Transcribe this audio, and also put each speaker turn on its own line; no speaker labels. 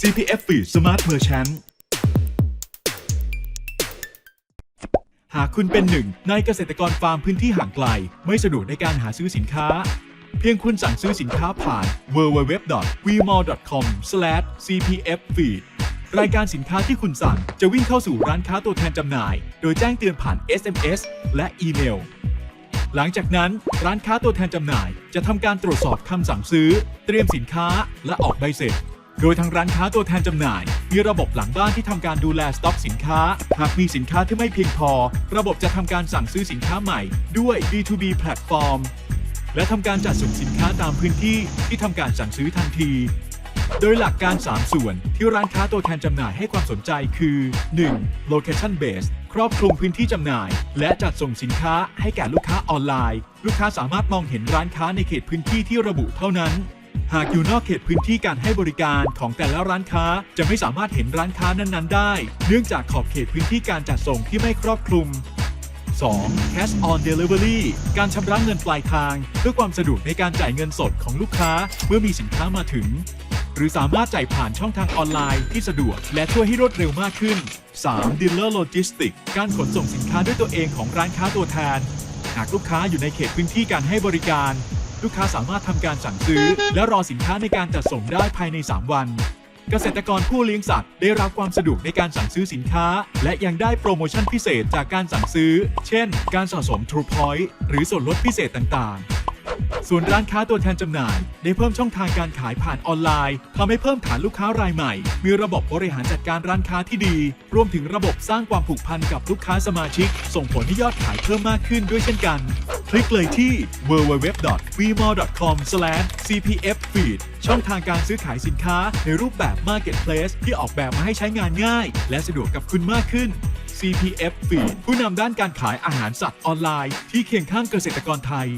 CPF Feed Smart Merchant หากคุณเป็นหนึ่งในเกษตรกรฟาร์มพื้นที่ห่างไกล ไม่สะดวกในการหาซื้อสินค้า เพียงคุณสั่งซื้อสินค้าผ่าน www.vmall.com/cpffeed รายการสินค้าที่คุณสั่งจะวิ่งเข้าสู่ร้านค้าตัวแทนจำหน่าย โดยแจ้งเตือนผ่าน SMS และอีเมล หลังจากนั้นร้านค้าตัวแทนจำหน่าย จะทำการตรวจสอบคำสั่งซื้อ เตรียมสินค้า และออกใบเสร็จ โดยทางร้านค้าตัวแทนจำหน่าย มีระบบหลังบ้านที่ทำการดูแลสต็อกสินค้า หากมีสินค้าที่ไม่เพียงพอ ระบบจะทำการสั่งซื้อสินค้าใหม่ด้วย B2B แพลตฟอร์มและทำการจัดส่งสินค้าตามพื้นที่ที่ทำการสั่งซื้อทันที โดยหลักการ 3 ส่วนที่ร้านค้าตัวแทนจำหน่ายให้ความสนใจคือ 1. location based ครอบคลุมพื้นที่จำหน่าย และจัดส่งสินค้าให้แก่ลูกค้าออนไลน์ ลูกค้าสามารถมองเห็นร้านค้าในเขตพื้นที่ที่ระบุเท่านั้น หากอยู่นอกเขตพื้นที่การให้บริการของแต่ละร้านค้า จะไม่สามารถเห็นร้านค้านั้นๆ ได้ เนื่องจากขอบเขตพื้นที่การจัดส่งที่ไม่ครอบคลุม 2. Cash on Delivery การชำระเงินปลายทาง เพื่อความสะดวกในการจ่ายเงินสดของลูกค้าเมื่อมีสินค้ามาถึง หรือสามารถจ่ายผ่านช่องทางออนไลน์ที่สะดวก และช่วยให้รวดเร็วมากขึ้น 3. Dealer Logistics การขนส่งสินค้าด้วยตัวเองของร้านค้าตัวแทน หากลูกค้าอยู่ในเขตพื้นที่การให้บริการ ลูกค้าสามารถทำการสั่งซื้อ และรอสินค้าในการจัดส่งได้ภายใน 3 วัน เกษตรกรผู้เลี้ยงสัตว์ ได้รับความสะดวกในการสั่งซื้อสินค้า และยังได้โปรโมชั่นพิเศษจากการสั่งซื้อ เช่น การสะสม True Point หรือส่วนลดพิเศษต่างๆ ส่วนร้านค้าตัวแทนจำหน่าย ได้เพิ่มช่องทางการขายผ่านออนไลน์ทำให้เพิ่มฐานลูกค้ารายใหม่ มีระบบบริหารจัดการร้านค้าที่ดี รวมถึงระบบสร้างความผูกพันกับลูกค้าสมาชิก ส่งผลให้ยอดขายเพิ่มมากขึ้นด้วยเช่นกัน คลิกเลยที่ www.vmall.com/cpffeed ช่องทางการซื้อขายสินค้าในรูปแบบ Marketplace ที่ออกแบบมาให้ใช้งานง่าย และสะดวกกับคุณมากขึ้น CPF Feed ผู้นำด้านการขายอาหารสัตว์ออนไลน์ ที่เคียงข้างเกษตรกรไทย